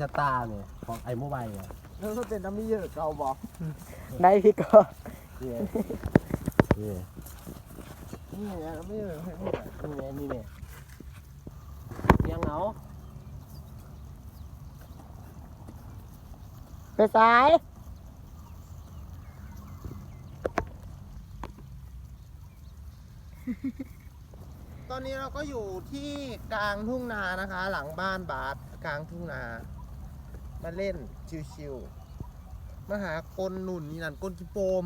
สตาร์เนี่ยของไอโมบายเนี่ยแล้วก็เป็นน้ำมีเยอะเก่าบอกได้พี่ก็นี่ไงนี่นี่ไงน้ำมีเยอะให้พูดอะนี่ไงนี่เนี่ยยังเหงาไปซ้ายตอนนี้เราก็อยู่ที่กลางทุ่งนานะคะ หลังบ้านบาสกลางทุ่งนา มาเล่นชิวๆมาหากลหนุนนี่นั่นกลกิโปม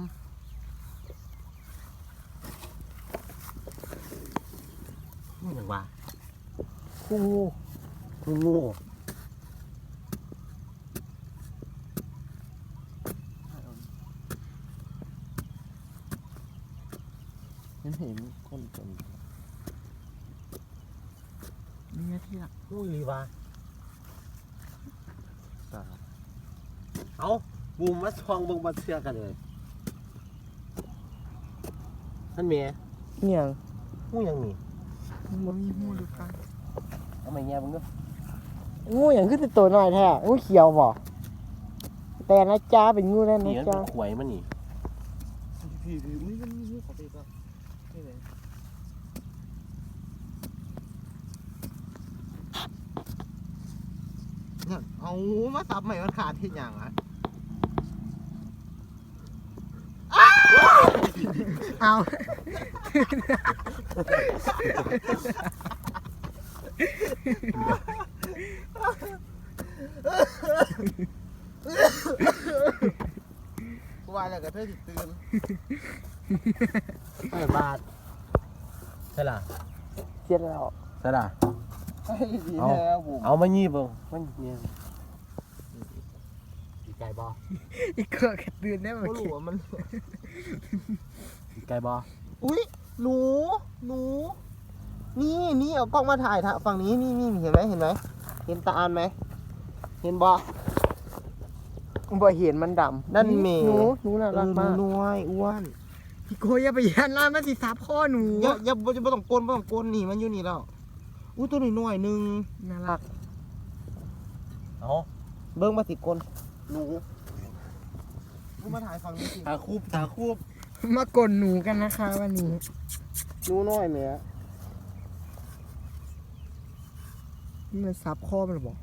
นี่อย่างว่ากูงูงูงูเห็นเห็นคนคนนี่ไงที่ละงูอีหลีวะ ตาเอาบูมมาซองเบิ่งมาเชื่อกันเลยท่านเมียเนี่ยงูยังนี่มันมีหูหรือเปล่าเอามาแง่เบิ่งดูงูอย่างขึ้นตัวหน่อยแท้งูเขียวบ่แต่นะจ้าเป็นงูแล้วนี่นะมันจ้า เป็นขวยมันนี่ พี่พี่อุ้ยมันมีหูขอไปก่อนนี่เลย เนี่ยเอามาซับใหม่มันขาดที่อย่างอะเอากูว่าแล้วก็เธอติตื่นไอ้บาทใช่ล่ะเสียแล้วใช่ล่ะไอ้ดีเอาแท้บุ๋มเอามายี่เบิ่งมันเนี่ยดี ไก่บ่อีกเกือกระตื่นได้ไม่เมื่อรู้กี้ว่ามันดีไก่บ่อุ้ยหนู หนู นี่นี่เอากล้องมาถ่ายทางฝั่งนี้นี่นี่เห็นไหมเห็นไหมเห็นตาอันไหม เห็นบ่บ่เห็นมันดำนั่นแม่หนูหนูน่ารักมากเออหนูน้อยอ้วนพี่โกอย่าไปยันล่ามันสิซับข้อหนูอย่าอย่าบ่จะบ่ต้องกลนบ่ต้องกลนนี่มันอยู่นี่แล้วอุ้ยตัวน้อยๆหนึงน่ารักเอาเบิ่งมาสิกลน หนูกูมาถ่ายฝั่งนี้สิตาคูบตาคูบมากดหนูกันนะคะวันนี้ หนูน้อยแหม่มันซับข้อมันหรอบอก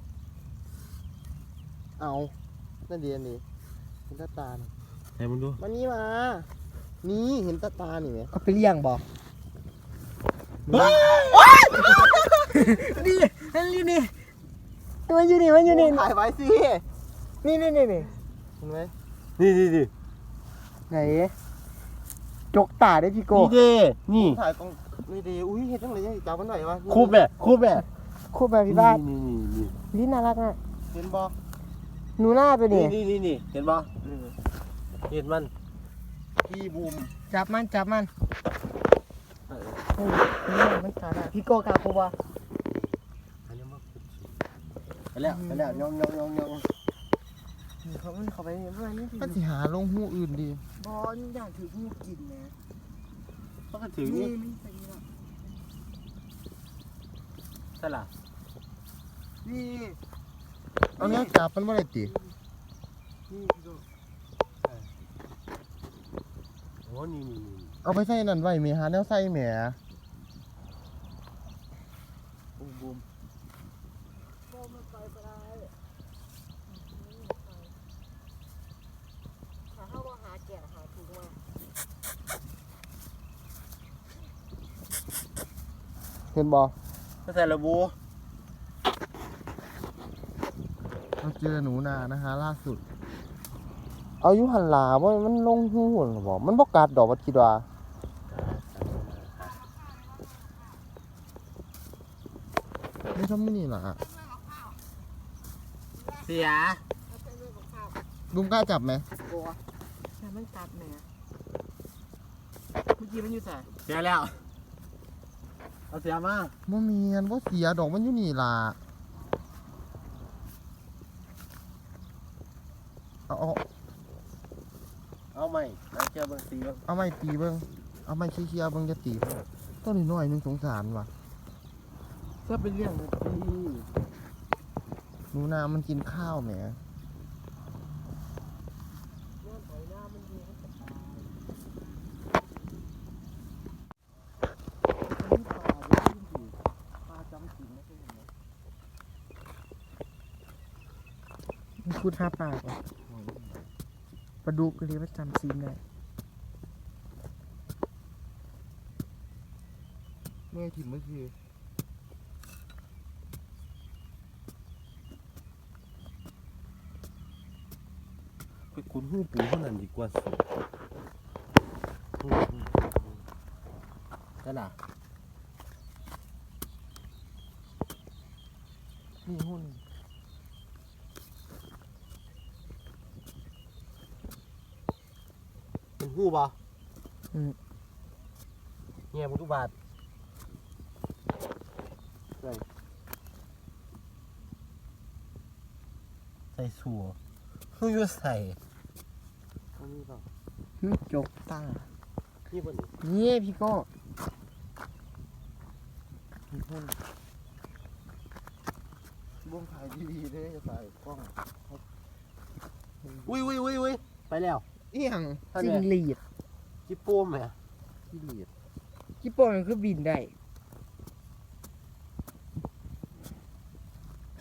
เอานั่นดีอันนี้เห็นตาตาน่ะไหนมึงดูมานี่มา นี่เห็นตาตานี่ไหมเอาไปเลี้ยงบ่นี่อันนี้นี่มันอยู่นี่มันอยู่นี่ถ่ายไว้สิ นี่นี่นี่นี่เห็นไหมนี่นี่นี่ไหนจกตาได้พี่โกนี่เด้นี่ถ่ายกล้องนี่ดีอุ้ยเห็นจังเลยยังจับมันหน่อยวะคูบแม่คูบแม่คู่แบบพี่บ้านนี่นี่นี่นี่น่ารักอะเห็นบ่หนูหน้าตัวนี่นี้นี่นี่นี่เห็นบ่เห็นมันพี่บูมจับมันจับมันเออเฮ้ยนี่มันขาดอะพี่โกกาปูวะอันนี้มันไปแล้วไปแล้วยองยองยองยอง เขามันเขาไปเนี่ยมันนี่มันสิหาลงหูอื่นดีบอลอย่างถืองูกินนะเขาก็ถือนี่นี่ไม่ใช่นี่หรอกใช่ล่ะนี่ เอาเนี้ยจับมันบ่ได้ตินี่พี่โกโอ้นี่นี่นี่เอาไปใส่นั่นไว้แม่หาแนวใส่แหม บูมบูม โกมันไปไปได้หาเข้าว่าหาแกะหาถูกมา เห็นบ่ก็ใส่ระบูเราเจอหนูนานะฮะล่าสุด เอาอยู่หันหลาบ่มันลงหูหรอบ่มันบ่กัดดอกว่าคิดว่าไม่ทำไม่นี่ล่ะเสียลุงกล้าจับไหมโกะแต่มันตัดแหม่เมื่อกี้มันอยู่แต่เสียแล้ว เอาเสียมาบ่มีอันบ่เสียดอกมันอยู่นี่ล่ะเอาเอาเอาใหม่เอาเจอบางสีบ้างเอาไม้ตีเบิ่งเอาไม้เคลียร์ๆเบิ่งจะตีเบิ่งต้นน้อยๆหนึงสงสารว่ะก็เป็นเรื่องนะพี่นูนามันกินข้าวแหมมัน พูดท่าปากว่ะปลาดุกก็เรียกว่าจำซีนได้เมื่อถิ่นเมื่อคือไปคุณหูปูเท่านั้นดีกว่าสิหูหูหูนั่นน่ะ นี่หุ้น เป็น หูบ่อืมเนี่ยมันก็บาดใส่ใส่สัวหูอยู่ใส่อันนี้เปล่าหึจกตานี่บนนี่พี่โก็นี่หุ้นบ้วงถ่ายดีๆเลยจะใส่กล้องอุ้ยอุ้ยอุ้ยอุ้ยไปแล้ว เอียงจิงหรีดจิโป้มไหมที่เหลียดญี่ปุ่นมันคือบินได้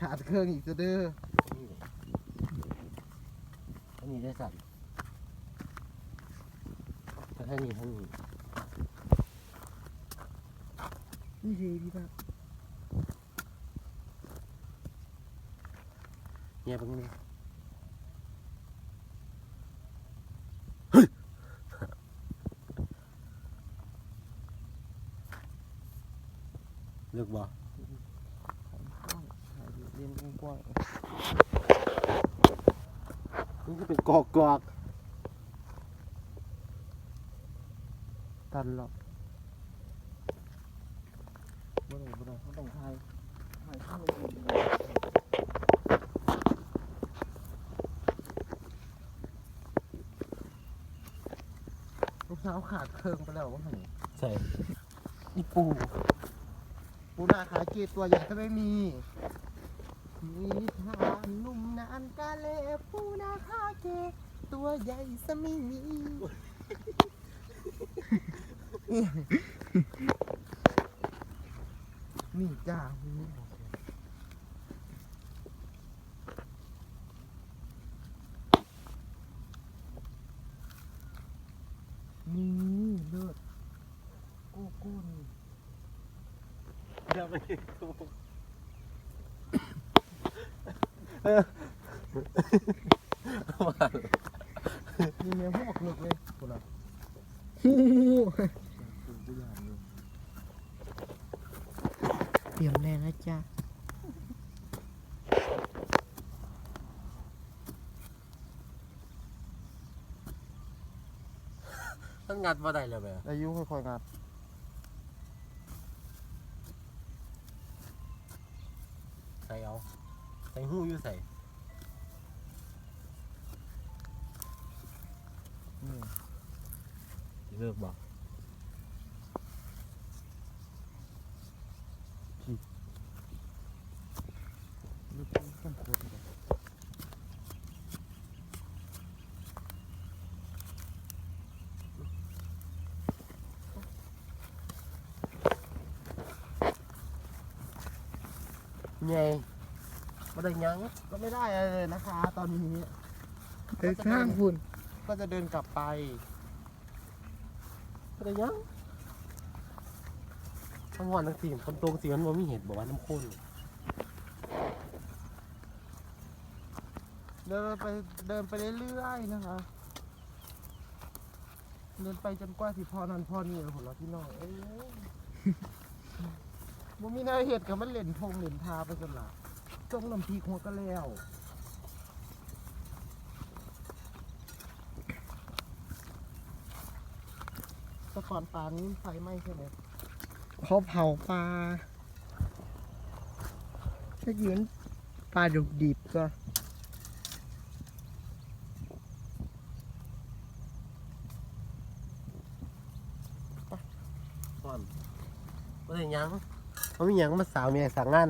ขาดเครื่องอีกจะเด้ออันนี้ได้สั่นแต่ท่านี้ท่านี้นี่คือพี่ป้าเนี่ยเป็นไงเลือกบ่ ถ่ายเรียนกว้าง นี่ ก็เป็นกอกกอกๆตันหรอกบ่ได้บ่ได้เขาต้องถ่ายถ่ายข้างในลูกสาวขาดเครื่องไปแล้วว่าไงใส่อีปูปูนาขาเกตตัวใหญ่ก็ไม่มี มีทานนุ่มนานกาเลปูนาขาเก ตัวใหญ่สมิมีนี่จ้านี่เลิศโก้โก้นี่เดี๋ยวมันว่า มีเมียพวกหนึกเลยคนละฮู้ตัวอย่างเลยเตรียมแน่นะจ๊ะมันงัดมาได้เลยแบบอายุค่อยๆงัด ใส่เอาใส่หูอยู่ใส่ นี่ เลือกบ่ ลูกต้องคนก่อน ไงมาได้ยังก็ไม่ได้อะไรเลยนะคะ ตอนนี้เดินข้างคุณก็จะเดินกลับไปมาได้ยังทั้งวันทั้งสี่คนตรงสีมันบ่มีเห็ดบอกว่าน้ำข้นเดินไปเดินไปเรื่อยๆนะคะ เดินไปจนกว่าสิพอนันพอนี่ผลลัพธ์พี่น้องเอ้ย บ่มีแนวเห็ดกับมันเล่นทงเล่นทาไปจนละจงน้ำพีหัวก็แล้วแตะกอนปลานี้ไฟไหม้ใช่ไหมเขาเผาปลาถ้ายืนปลาดุกดิบก็อน มาได้ยังมันมีหยังมาสาวเมียสั่งงาน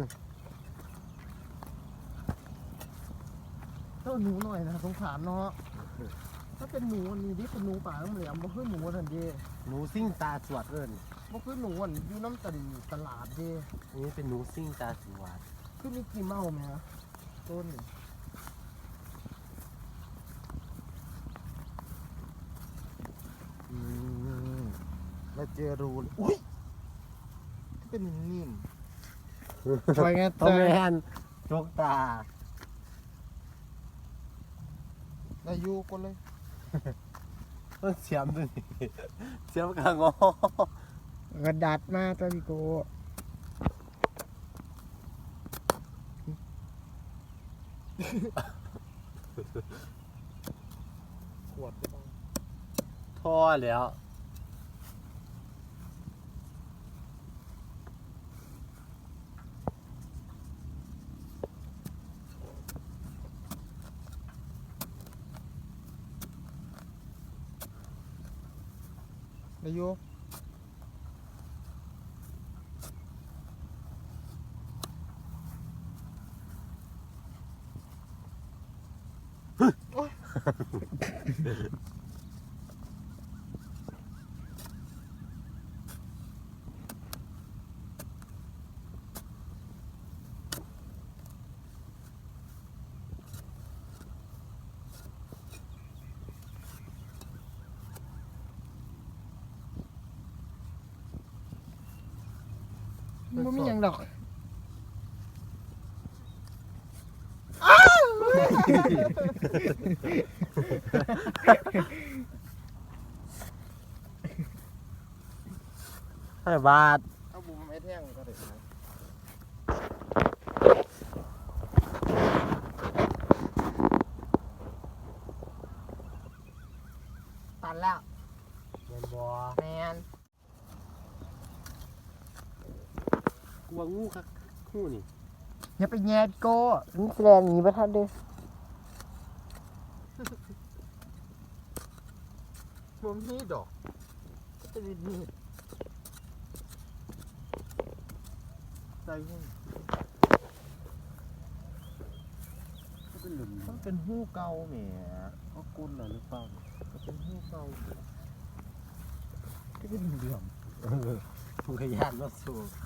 หนูหน่อยนะสงสารเนาะถ้าเป็นหนูอันนี้ดิเป็นหนูป่าน้ำเหลี่ยมบ่คือหนูอันนั้นเด้หนูซิ่งตาสวดเอิญบ่คือหนูอันอยู่น้ำตะลีตลาดเด้อันนี้เป็นหนูซิ่งตาสวดคือมีกี่เมาไหมฮะต้นอืมแล้วเจอรูเลยอุ้ย เป็นนิ่มช่วยไงทอมแมนจกตานายยูคนเลยต้นเสียมด้วยนี่เสียมกลางงอกระดาษมาตัวพี่โกขวดไปบ้าง ท่อแล้ว นา ยยูมันมีหยังดอกห้าบาทเอาบุมไอ้แท่งก็ได้ครับตันแล้วเงินบอแมน กลั วงูครับงูนี่อย่าไปแย่พี่โกนี่แสดงหนีประทันเด้อผมมีดอกก็จะมีมีดใส่หุ้นก็เป็นหลุมมันเป็นหู้เก่าแหมเขากุนเหรอหรือเปล่ามันเป็นหู้เก่าก็เป็นเหลี่ยมถุงขยานมาสูบตอนนี้ยัง